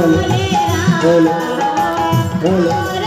Hare Hare Hare Hare Hare